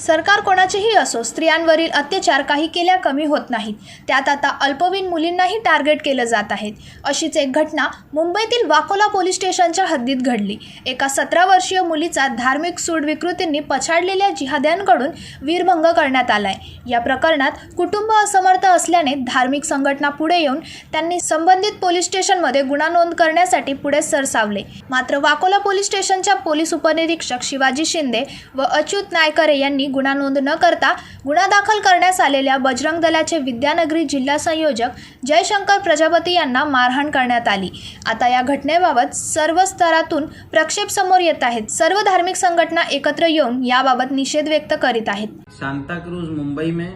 सरकार कोणाचेही असो स्त्रियांवरील अत्याचार काही केल्या कमी होत नाहीत. त्यात आता अल्पवयीन मुलींनाही टार्गेट केलं जात आहेत. अशीच एक घटना मुंबईतील वाकोला पोलीस स्टेशनच्या हद्दीत घडली. एका सतरा वर्षीय मुलीचा धार्मिक सूड विकृतींनी पछाडलेल्या जिहाद्यांकडून वीरभंग करण्यात आलाय. या प्रकरणात कुटुंब असमर्थ असल्याने धार्मिक संघटना पुढे येऊन त्यांनी संबंधित पोलीस स्टेशनमध्ये गुन्हा नोंद करण्यासाठी पुढे सरसावले. मात्र वाकोला पोलीस स्टेशनच्या पोलीस उपनिरीक्षक शिवाजी शिंदे व अच्युत नायकरे यांनी गुन्हा नोंद न करता गुन्हा दाखल करण्यास आलेल्या बजरंग दलाचे विद्यानगरी जिल्हा संयोजक जयशंकर प्रजापती यांना मारहाण करण्यात आली. आता या घटनेबाबत सर्व स्तरातून प्रक्षेप समोर येत आहेत. सर्व धार्मिक संघटना एकत्र येऊन याबाबत निषेध व्यक्त करीत आहेत. सांताक्रूज मुंबई में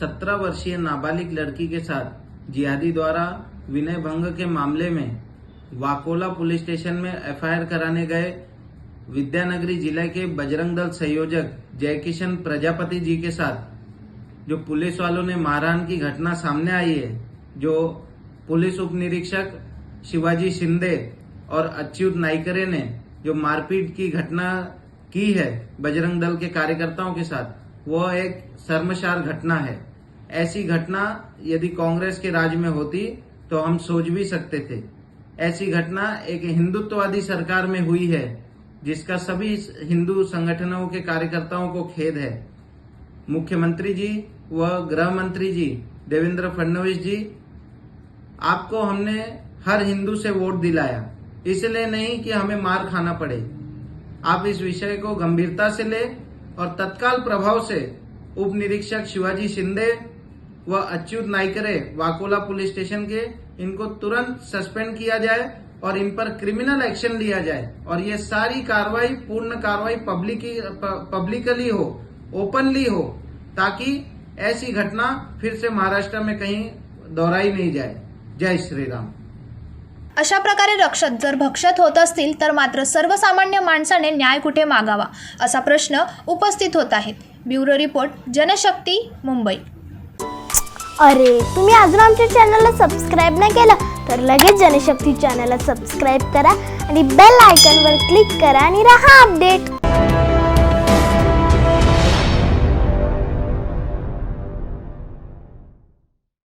17 वर्षीय नाबालिग लड़की के साथ जिहादी द्वारा विनय भंग के मामले में वाकोला पुलिस स्टेशन में एफआईआर कराने गए विद्यानगरी जिला के बजरंग दल संयोजक जयकिशन प्रजापति जी के साथ, जो पुलिस वालों ने मारहाण की घटना सामने आई है, जो पुलिस उप निरीक्षक शिवाजी शिंदे और अच्युत नाइकरे ने जो मारपीट की घटना की है बजरंग दल के कार्यकर्ताओं के साथ, वह एक शर्मसार घटना है। ऐसी घटना यदि कांग्रेस के राज में होती तो हम सोच भी सकते थे। ऐसी घटना एक हिंदुत्ववादी सरकार में हुई है जिसका सभी हिंदू संगठनों के कार्यकर्ताओं को खेद है। मुख्यमंत्री जी व गृह मंत्री जी, देवेंद्र फडणवीस जी, आपको हमने हर हिंदू से वोट दिलाया। इसलिए नहीं कि हमें मार खाना पड़े। आप इस विषय को गंभीरता से ले और तत्काल प्रभाव से उप निरीक्षक शिवाजी शिंदे व अच्युत नाइकरे वाकोला पुलिस स्टेशन के इनको तुरंत सस्पेंड किया जाए और इन पर क्रिमिनल एक्शन लिया जाए। और ये सारी कार्रवाई पूर्ण कार्रवाई पब्लिक पब्लिकली हो ओपनली हो ताकि ऐसी घटना फिर से महाराष्ट्र में कहीं दोहराई नहीं जाए। जय श्री राम। अशा प्रकारे रक्षक जर भक्षत होत असतील तर मात्र सर्वसामान्य माणसाने न्याय कुठे मागावा असा प्रश्न उपस्थित होत आहेत ब्युरो रिपोर्ट जनशक्ती मुंबई. अरे तुम्ही अजून आमच्या चॅनलला सबस्क्राईब नाही केलं? तर लगेच जनशक्ती चॅनलला सबस्क्राईब करा आणि बेल आयकॉनवर क्लिक करा आणि राहा अपडेट.